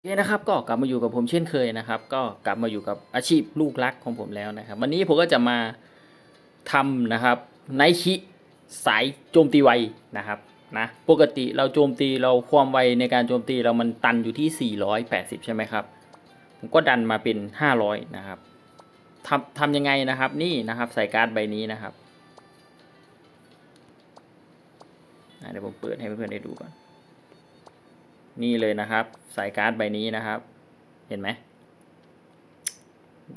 โอเคนะครับก็กลับมาอยู่กับผมเช่นเคยนะครับ ก็กลับมาอยู่กับอาชีพลูกรักของผมแล้วนะครับ วันนี้ผมก็จะมาทำนะครับไนคิสายโจมตีไวนะครับนะปกติเราโจมตีเราความไวในการโจมตีเรามันตันอยู่ที่ 480 ใช่ไหมครับ ผมก็ดันมาเป็น 500 นะครับทำทำยังไงนะครับนี่นะครับใส่การ์ดใบนี้นะครับเดี๋ยวผมเปิดให้เพื่อนๆได้ดูก่อน นี่เลยนะครับ สายการ์ดใบนี้นะครับ เห็นไหม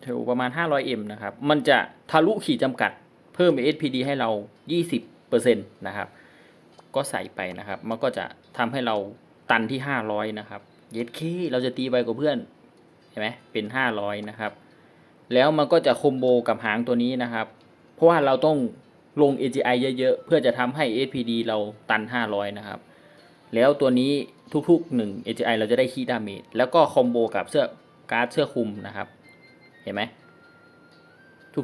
ถูประมาณ 500M นะครับ มันจะทะลุขีดจำกัดเพิ่ม SPD ให้เรา 20%นะครับ ก็ใส่ไปนะครับ มันก็จะทำให้เราตันที่ 500 นะครับ เย็ดเคเราจะตีไวกว่าเพื่อน เห็นไหมเป็น 500 นะครับ แล้วมันก็จะคอมโบกับหางตัวนี้นะครับ เพราะว่าเราต้องลง AGI เยอะๆ เพื่อจะทำให้ SPD เราตัน 500 นะครับ แล้วตัวนี้ทุกๆ1 AGI เราจะได้คีดาเมจแล้วก็คอมโบกับเสื้อการ์ดเสื้อคลุมนะครับ เห็นไหม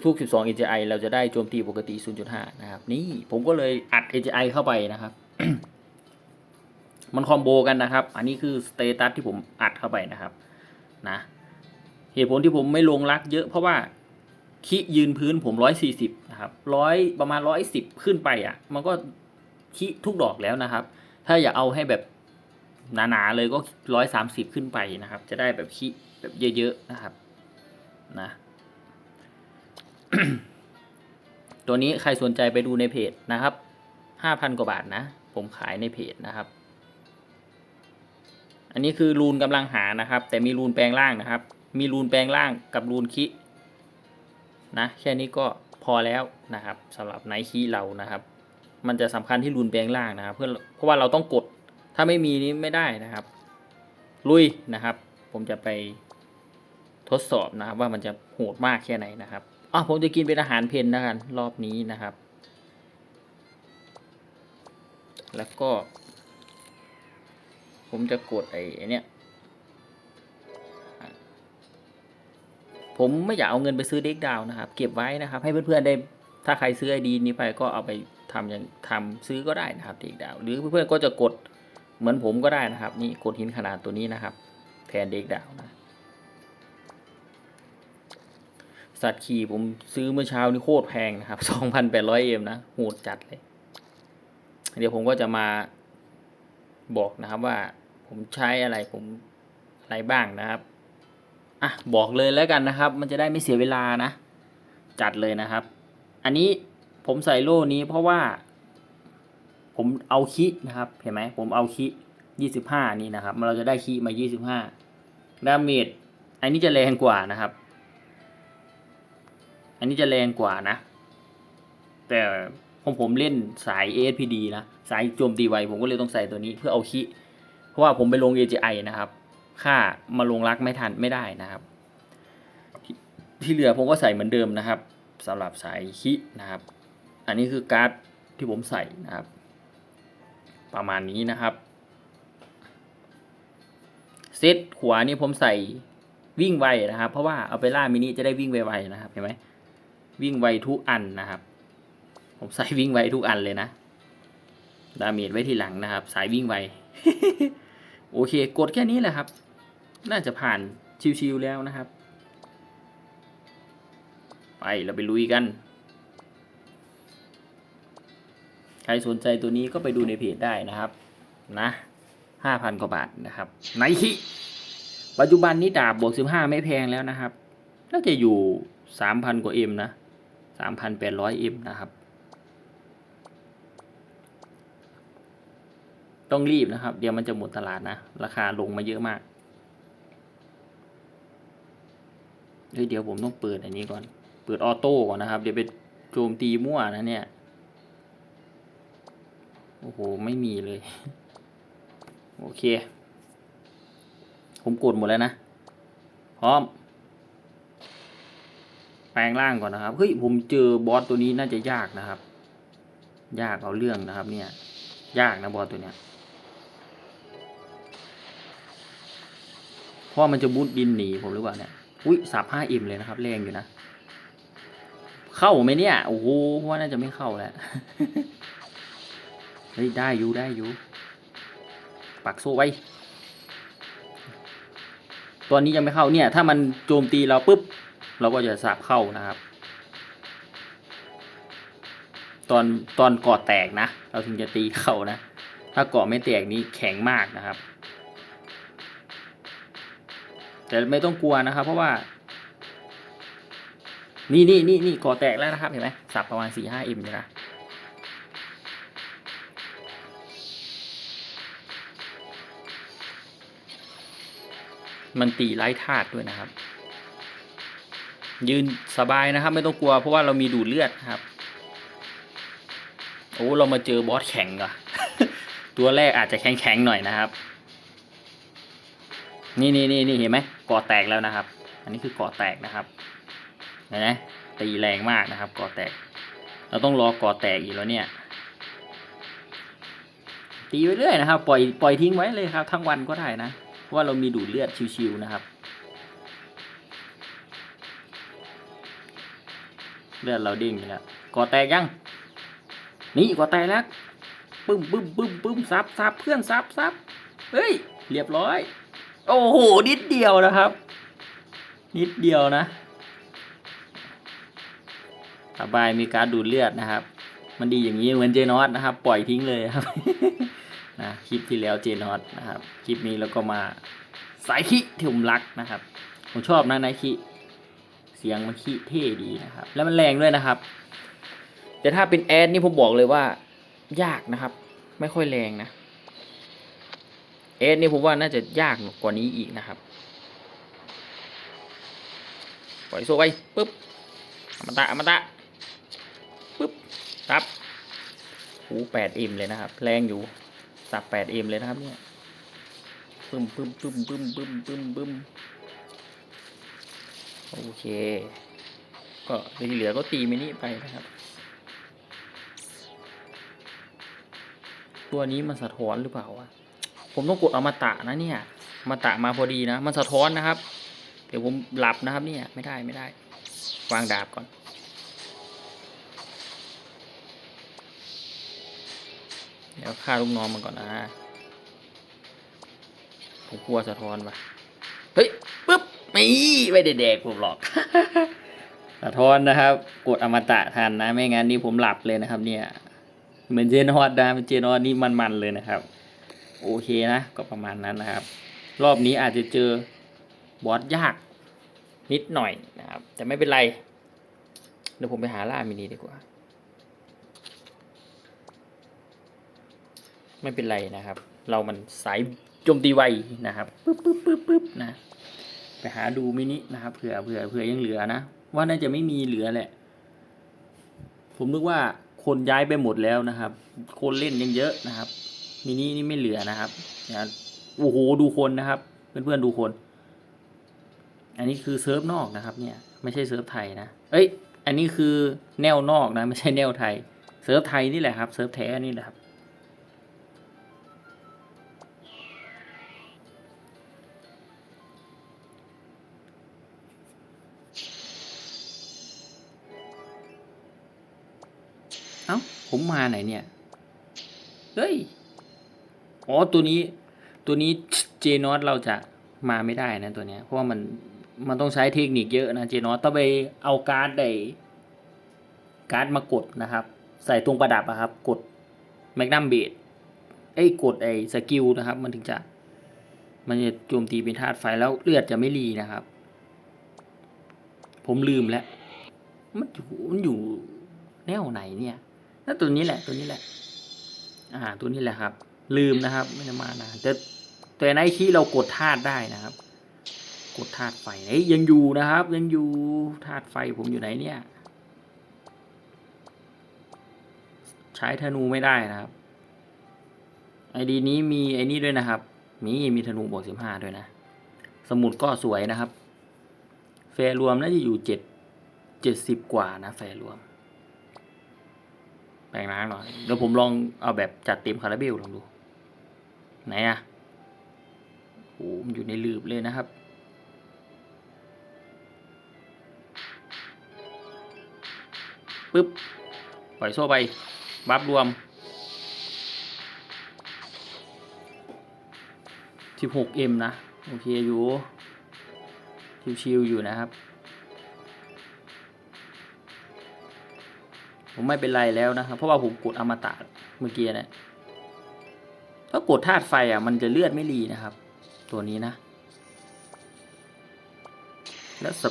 ทุกๆ 12 AGI เราจะได้โจมตีปกติ 0.5 นะครับ นี่ผมก็เลยอัด AGI เข้าไปนะครับ มันคอมโบกันนะครับ อันนี้คือสเตตัสที่ผมอัดเข้าไปนะครับ นะ เหตุผลที่ผมไม่ลงรักเยอะเพราะว่าคิยืนพื้นผมร้อยสี่สิบนะครับร้อยประมาณร้อยสิบขึ้นไปอะ มันก็คิทุกดอกแล้วนะครับ ถ้าอยากเอาให้แบบหนาๆเลยก็ร้อยสามสิบขึ้นไปนะครับ จะได้แบบคิแบบเยอะๆนะครับนะตัวนี้ใครสนใจไปดูในเพจนะครับห้าพันกว่าบาทนะ ผมขายในเพจนะครับ อันนี้คือรูนกำลังหานะครับ แต่มีรูนแปลงร่างนะครับ มีรูนแปลงร่างกับรูนคินะแค่นี้ก็พอแล้วนะครับสำหรับไนคีเรานะครับ มันจะสำคัญที่รูนแปลงร่างนะครับ เพื่อเพราะว่าเราต้องกดถ้าไม่มีนี้ไม่ได้นะครับ ลุยนะครับ ผมจะไปทดสอบนะครับ ว่ามันจะโหดมากแค่ไหนนะครับอ๋อผมจะกินเป็นอาหารเพนนะครับรอบนี้นะครับ แล้วก็ ผมจะกดไอ้เนี่ยผมไม่อยากเอาเงินไปซื้อเด็กดาวน์นะครับ เก็บไว้นะครับ ให้เพื่อนๆได้ถ้าใครซื้อไอดีนี้ไปก็เอาไป ทำอย่างทำซื้อก็ได้นะครับเด็กดาว หรือเพื่อนๆก็จะกดเหมือนผมก็ได้นะครับ นี่กดหินขนาดตัวนี้นะครับ แทนเด็กดาวนะสัตว์ขี่ผมซื้อเมื่อเช้านี่โคตรแพงนะครับ2,800เอ็มนะโหดจัดเลย เดี๋ยวผมก็จะมาบอกนะครับว่าผมใช้อะไรผมอะไรบ้างนะครับอะบอกเลยแล้วกันนะครับ มันจะได้ไม่เสียเวลานะ จัดเลยนะครับ อันนี้ ผมใส่โล่นี้เพราะว่า ผมเอาคินะครับ เห็นไหมผมเอาคิยี่สิบห้านี่นะครับ เราจะได้คิมายี่สิบห้าดาเมจอันนี้จะแรงกว่านะครับ อันนี้จะแรงกว่านะ แต่ของผมเล่นสาย ASPD นะ สายโจมตีไวผมก็เลยต้องใส่ตัวนี้เพื่อเอาคิเพราะว่าผมไปลง AGI นะครับค่ามาลงรักไม่ทันไม่ได้นะครับทที่เหลือผมก็ใส่เหมือนเดิมนะครับสำหรับสายคินะครับ อันนี้คือการ์ดที่ผมใส่นะครับ ประมาณนี้นะครับเซตขวานี่ผมใส่วิ่งไวนะครับ เพราะว่าเอาไปล่ามินิจะได้วิ่งไวๆนะครับเห็นไหมวิ่งไวทุกอันนะครับ ผมใส่วิ่งไวทุกอันเลยนะดาเมจไว้ทีหลังนะครับ สายวิ่งไวโอเค กดแค่นี้แหละครับ น่าจะผ่านชิวๆแล้วนะครับ ไปเราไปลุยกัน รสนใจตัวนี้ก็ไปดูในเพจได้นะครับนะห้าพันกว่าบาทนะครับไนคิปัจจุบันนี้ดาบบวกสิบห้าไม่แพงแล้วนะครับน่าจะอยู่สามพันกว่าเอ็มนะสามพันแปดร้อยเอ็มนะครับ ต้องรีบนะครับ เดี๋ยวมันจะหมดตลาดนะ ราคาลงมาเยอะมากเฮ้ยเดี๋ยวผมต้องเปิดอันนี้ก่อน เปิดออโต้ก่อนนะครับ เดี๋ยวไปโจมตีมั่วนะเนี่ย อ้โห ไม่มีเลย โอเค ผมกดหมดแล้วนะ พร้อม แปลงร่างก่อนนะครับ เฮ้ย ผมเจอบอสตัวนี้น่าจะยากนะครับ ยากเอาเรื่องนะครับ เนี่ย ยากนะบอสตัวเนี้ยเพราะมันจะมุดดินหนีผมหรือเปล่าเนี่ย อุ้ยสับห้าอิ่มเลยนะครับแรงอยู่นะ เข้าไหมเนี่ย โอ้โหว่าน่าจะไม่เข้าแล้ว ฮ้ยได้อยู่ได้อยู่ ปักโซ่ไว้ตัวนี้ยังไม่เข้าเนี่ย ถ้ามันโจมตีเราปุ๊บ เราก็จะสับเข้านะครับ ตอนตอนกาะแตกนะ เราถึงจะตีเข้านะ ถ้าเกาะไม่แตกนี้แข็งมากนะครับ แต่ไม่ต้องกลัวนะครับ เพราะว่านี่นี่นี่นี่กาะแตกแล้วนะครับ เห็นไหมสับประมาณสี่ห้าเอ็มนะ มันตีไร้ธาตุด้วยนะครับ ยืนสบายนะครับ ไม่ต้องกลัวเพราะว่าเรามีดูดเลือดนะครับ โอ้เรามาเจอบอสแข็งเหรอตัวแรกอาจจะแข็งแข็งๆหน่อยนะครับนี่นี่นี่นี่เห็นไหมก่อแตกแล้วนะครับ อันนี้คือก่อแตกนะครับเห็นไหมตีแรงมากนะครับก่อแตก เราต้องรอก่อแตกอีกแล้วเนี่ย ตีไปเรื่อยนะครับ ปล่อยปล่อยทิ้งไว้เลยครับ ทั้งวันก็ได้นะ ว่าเรามีดูดเลือดชิวๆนะครับ เลือดเราดิ้งอยู่แล้วก่อแตกยัง นี่ก่อแตกแล้วปึ้มปึ้มปึ้มปึ้มซับซับเพื่อนซับซับเฮ้ย เรียบร้อย โอ้โห นิดเดียวนะครับ นิดเดียวนะสบายมีการดูดเลือดนะครับ มันดีอย่างนี้เหมือนเจนอสนะครับ ปล่อยทิ้งเลยครับ นะคลิปที่แล้วเจนอสนะครับคลิปนี้แล้วก็มาสายคิที่ผมรักนะครับผมชอบนะนายคิเสียงมันคิเท่ดีนะครับ แล้วมันแรงด้วยนะครับ แต่ถ้าเป็นแอดนี่ผมบอกเลยว่า ยากนะครับ ไม่ค่อยแรงนะแอดนี่ผมว่าน่าจะยากกว่านี้อีกนะครับปล่อยโซ่ไปปุ๊บอมตะอมตะปุ๊บครับหูแปดอ็มเลยนะครับ แรงอยู่ สับแปดเอ็มเลยนะครับเนี่ยปึ้มปึ้มปึ้มปึ้มปึ้มปึ้มปึ้มโอเค ก็ที่เหลือก็ตีมินิไปนะครับ ตัวนี้มันสะท้อนหรือเปล่าวะผมต้องกดอมตะนะเนี่ยอมตะมาพอดีนะ มันสะท้อนนะครับ เดี๋ยวผมหลับนะครับเนี่ยไม่ได้ไม่ได้ วางดาบก่อน เดี๋ยวฆ่าลูกน้องมันก่อนนะผมกลัวสะท้อนว่ะเฮ้ยปุ๊บไม่ไม่ได้แดกผมหรอกสะท้อนนะครับ กดอมตะทันนะ ไม่งั้นนี่ผมหลับเลยนะครับ เนี่ยเหมือนเจนฮอดนะเป็นเจนฮอดนี่มันๆเลยนะครับ โอเคนะ ก็ประมาณนั้นนะครับ รอบนี้อาจจะเจอบอสยากนิดหน่อยนะครับ แต่ไม่เป็นไร เดี๋ยวผมไปหาล่ามินีดีกว่า ไม่เป็นไรนะครับ เรามันสายโจมตีไวนะครับปึ๊บปึ๊บปึ๊บปึ๊บนะ ไปหาดูมินินะครับเผื่อเผื่อเผื่อยังเหลือนะ ว่าน่าจะไม่มีเหลือแหละ ผมนึกว่าคนย้ายไปหมดแล้วนะครับ คนเล่นยังเยอะนะครับมินินี่ไม่เหลือนะครับนะโอ้โหดูคนนะครับเพื่อนๆดูคน อันนี้คือเซิร์ฟนอกนะครับ เนี่ย ไม่ใช่เซิร์ฟไทยนะเอ้ย อันนี้คือแนวนอกนะ ไม่ใช่แนวไทย เซิร์ฟไทยนี่แหละครับเซิร์ฟแท้นี่แหละครับ เอ้าผมมาไหนเนี่ย เฮ้ย อ๋อตัวนี้ ตัวนี้เจนอตเราจะมาไม่ได้นะตัวเนี้ย เพราะว่ามันมันต้องใช้เทคนิคเยอะนะเจนอตต้องไปเอาการ์ดไดการ์ดมากดนะครับ ใส่ตรงประดับอะครับ กดแมกนัมเบดไอ้กดไอ้สกิลนะครับ มันถึงจะ มันจะโจมตีเป็นธาตุไฟแล้วเลือดจะไม่รีนะครับ ผมลืมแล้ว มันอยู่มันอยู่แนวไหนเนี่ย น่าตัวนี้แหละตัวนี้แหละ อ่า ตัวนี้แหละครับ ลืมนะครับ ไม่ได้มานานแต่แต่ในคีเรากดธาตุได้นะครับ กดธาตุไฟเอ้ยยังอยู่นะครับ ยังอยู่ธาตุไฟผมอยู่ไหนเนี่ย ใช้ธนูไม่ได้นะครับไอดีนี้มีไอ้นี่ด้วยนะครับ มีมีธนูบวกสิบห้าด้วยนะ สมุดก็สวยนะครับ แฟร์รวมน่าจะอยู่เจ็ดเจ็ดสิบกว่านะ แฟร์รวม แปลงร่างหน่อยเดี๋ยวผมลองเอาแบบจัดเต็มคาราเบลลองดู ไหนอะโอ้มันอยู่ในลืบเลยนะครับ ปึ๊บ ปล่อยโซ่ไป บัฟรวม 16M นะ โอเคอยู่ ชิวๆอยู่นะครับ ผมไม่เป็นไรแล้วนะครับ เพราะว่าผมกดอมตะเมื่อกี้นะถ้ากดธาตุไฟอะ มันจะเลือดไม่รีนะครับ ตัวนี้นะ แล้วส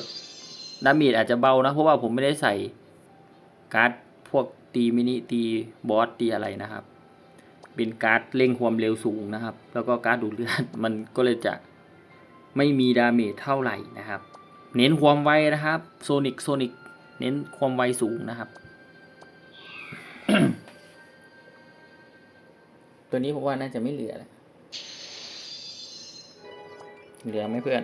ดาเมจอาจจะเบานะ เพราะว่าผมไม่ได้ใส่การ์ดพวกตีมินิตีบอสตีอะไรนะครับ เป็นการ์ดเร่งความเร็วสูงนะครับ แล้วก็การ์ดดูดเลือดมันก็เลยจะไม่มีดาเมจเท่าไหร่นะครับ เน้นความไวนะครับโซนิกโซนิกเน้นความไวสูงนะครับ ตัวนี้ผมว่าน่าจะไม่เหลือแล้วเหลือไหมเพื่อน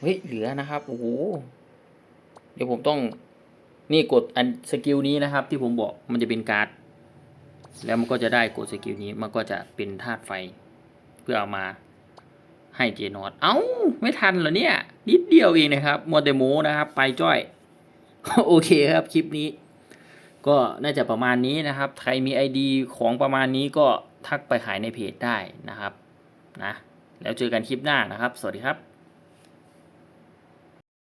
เฮ้ย เหลือนะครับ โอ้โห เดี๋ยวผมต้อง นี่กดอันสกิลนี้นะครับ ที่ผมบอกมันจะเป็นการ์ด แล้วมันก็จะได้กดสกิลนี้ มันก็จะเป็นธาตุไฟ เพื่อเอามาให้เจนอต เอ้า ไม่ทันเหรอเนี่ย นิดเดียวเองนะครับ มัวแต่โมนะครับ ไปจ้อย โอเคครับคลิปนี้ ก็น่าจะประมาณนี้นะครับ ใครมี ID ของประมาณนี้ก็ทักไปขายในเพจได้นะครับนะแล้วเจอกันคลิปหน้านะครับ สวัสดีครับ